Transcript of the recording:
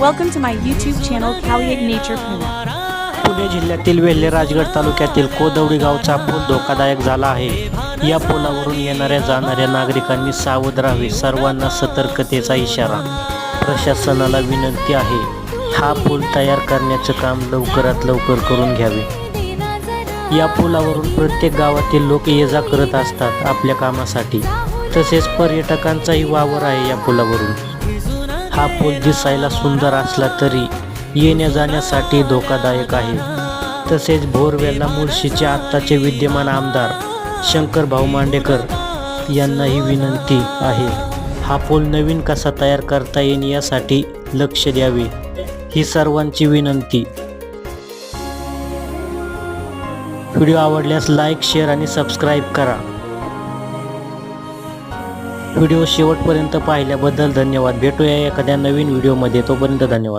Welcome to my YouTube channel, Caliate Nature Puma. Pune जिल्ह्यातील वेल्हे राजगड तालुक्यातील कोदवडी गावचा पूल धोकादायक झाला आहे. या पुलावरून येणाऱ्या जाणाऱ्या नागरिकांनी सावध राहावे सर्वांना सतर्कतेचा इशारा. प्रशासनाला विनंती आहे हा पूल तयार करण्याचं काम लवकरात लवकर करून घ्यावे. या पुलावरून प्रत्येक गावातील लोक ये जा करत असतात आपल्या कामासाठी. तसेच पर्यटकांचाही वावर आहे या पुलावरून. हा पूल दिसायला सुंदर असला तरी येण्या जाण्यासाठी धोकादायक आहे. तसेच भोरवेला मुळशीचे आत्ताचे विद्यमान आमदार शंकर भाऊ मांडेकर यांनाही विनंती आहे. हा पूल नवीन कसा तयार करता येईल यासाठी लक्ष द्यावे ही सर्वांची विनंती. व्हिडिओ आवडल्यास लाईक शेअर आणि सबस्क्राईब करा. व्हिडिओ शेवटपर्यंत पाहिल्याबद्दल धन्यवाद. भेटूया एखाद्या नवीन व्हिडिओमध्ये. तोपर्यंत धन्यवाद.